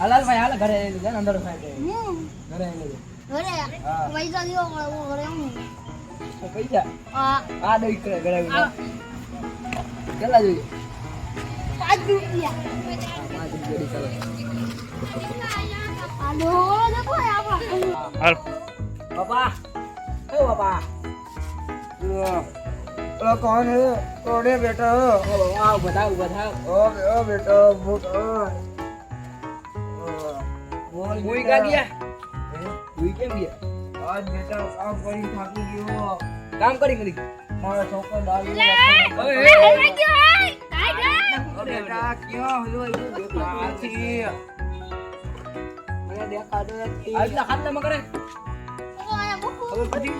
હાલ ભાઈ હાલ ઘરે આવી લીધા અંદર ખાઈ ઘરે આવી લીધા ઘરે? પૈસા દીવો ઘરે હું પૈસા? હા. આ દઈ કરે ઘરે કેટલા જોઈએ? પાંચ રૂપિયા. બેટા બેટા કોઈ કા ગયા કોઈ કેમ ગયા? આજ બેટા કામ કરી થાકી ગયો. કામ કરી કરી મારો છોકરો દાળ ઓય હલવાઈ ગયો કાઈ બેટા ક્યાં હલવાઈ ગયો આથી મને દેખાડો નથી. આજ હાથ ન કરે. હવે પછી?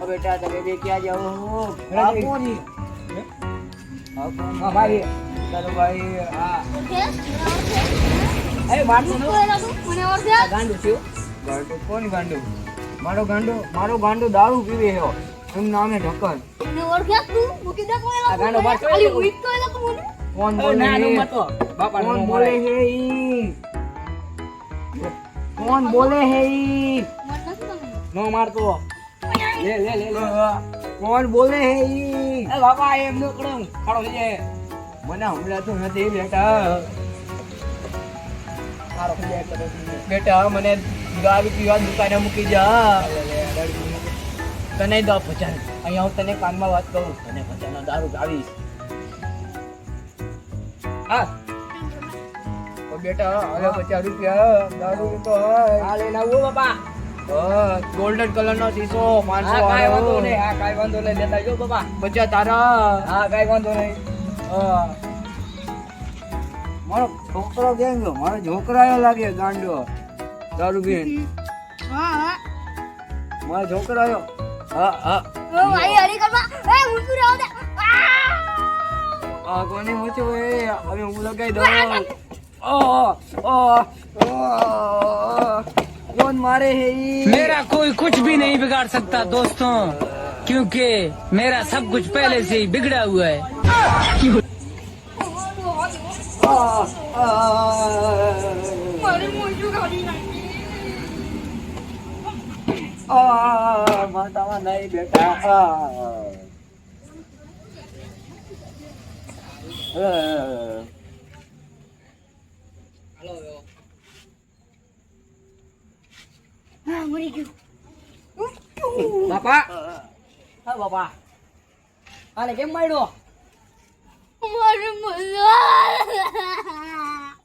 હવે બેટા તમે ક્યાં જાવ હું? આપો નહીં ભાઈ. ચાલો ભાઈ હા. મને? આ ગાંડું થયું. ગાંડો? કોણ ગાંડો? મારો ગાંડો મારો ગાંડો દારૂ પીવે હો એમ નામે ઢક્કન મને ઓળખે તું? મૂકી દે કોઈ આ ગાંડો બાર ખાલી કોઈ ઉઈટ કોઈ લાગુ કોણ બોલે ના નો હે? મતો બાપા કોણ બોલે હે ઈ? કોણ બોલે હે ઈ? મને નથી ખબર. નો મારતો. લે લે લે લે. કોણ બોલે હે ઈ? એ બાપા એમ નો કડમ ખાડો થઈ જાય. મને હમણાં નથી બેટા. બેટા મને દારૂ પીવા દુકાને મૂકી જા. તને દો ભજન. અહીંયા હું તને કાનમાં વાત કરું. તને ભજન દારૂ ગાવીશ. હા. બેટા હવે પચાસ રૂપિયા. દારૂ તો હોય. લઈને આવો બાપા. ગોલ્ડન કલર નો શીશો પાંચસો કાઈ વાંધો નહીં. હા કાઈ વાંધો નહીં. દેતા જો બાપા. પચાસ તારા. હા કાઈ વાંધો નહીં. હા. મારો છોકરો કેમ ગયો મારો છોકરાયો લાગે ગાંડો દારૂ પીને હા, હા. મારો છોકરાયો હા હા ઓ, ભાઈ, હરી કરવા. એ, ઊંધું રહેવા દે. આ! આ કોની મૂછો એ હવે હું લગાઈ દઉં આ, આ, આ. કોણ મારે હે ઈ? मेरा कोई कुछ भी नहीं बिगाड़ सकता दोस्तों क्योंकि मेरा सब कुछ पहले से ही बिगड़ा हुआ है આ, આ. મારી મોઢું કાઢી નાખી. આ, માતામાં નહીં બેટા આ. આ. હા, મરી ગયું. બાપા હા બાપા આને કેમ માર્યો મારી મોઢું.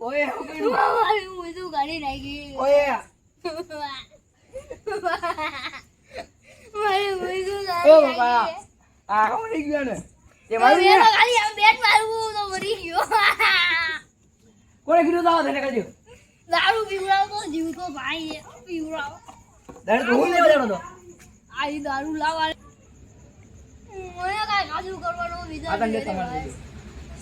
ઓય? મારી મોઢું કાઢી નાખી. ઓય મારી ઓ કાઢી બાપા નાખી. આ કોણ મરી ગયો ને તો મારી તો ખાલી આમ બેટ મારું તો મરી ગયો કોણે કીધું તાવ તને કીધું દારૂ પીવડાવતો જીવતો ભાઈ છે. પીવડાવો દર તો હું લેવા જવાનો તો આ દારૂ લાવવા મને કાંઈ કાજુ કરવાનો વિચાર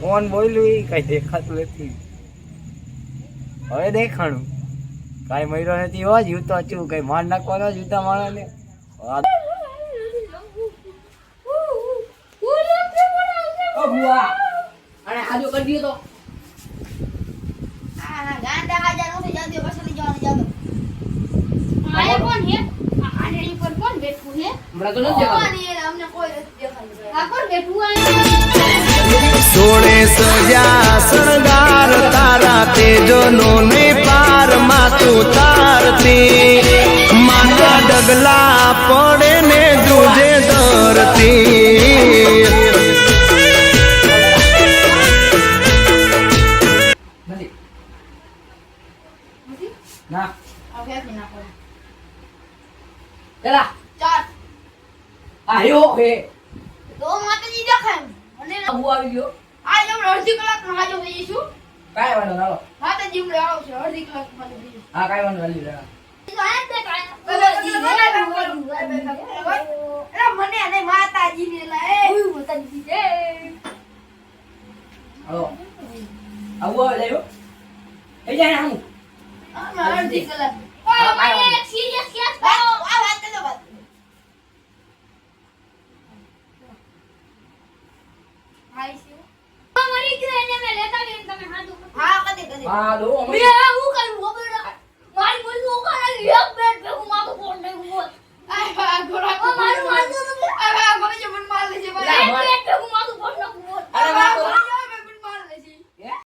કોણ બોલ્યું એ કઈ દેખાતું નથી હવે દેખાણું કઈ મર્યો નથી હો જીવતો છું કઈ માર નાખવાનો જીવતા માણસ ને ઓ બુઆ આને હાજો કરી દયો તો આને કોણ હે? આને પર કોણ બેઠું હે? હમણાં તો નથી જવાનું આ કોણ બેઠું આને? સોળે સજા શણગાર તારા તેજનો ને પાર માતું તારતી. માતા ડગલા પડે ને જુજે ધરતી. નથી ના. પેલા. આયો. હે મને બુઆ આવી ગયો. કાંઈ વાંધો ના લો માતાજી હમણાં આવશે અડધી કલાક માતાજી હા કાંઈ વાંધો નહીં લેવા. મને માતાજી ને માતાજી છે હલો. આવું લેવો થઈ જાય આમ. અડધી કલાક. હા, કાંઈ વાંધો નહીં. સિરિયસ કેસ આ વાત કરજો વાત હા કદી કદી હા લો મેં હમણાં હું કરું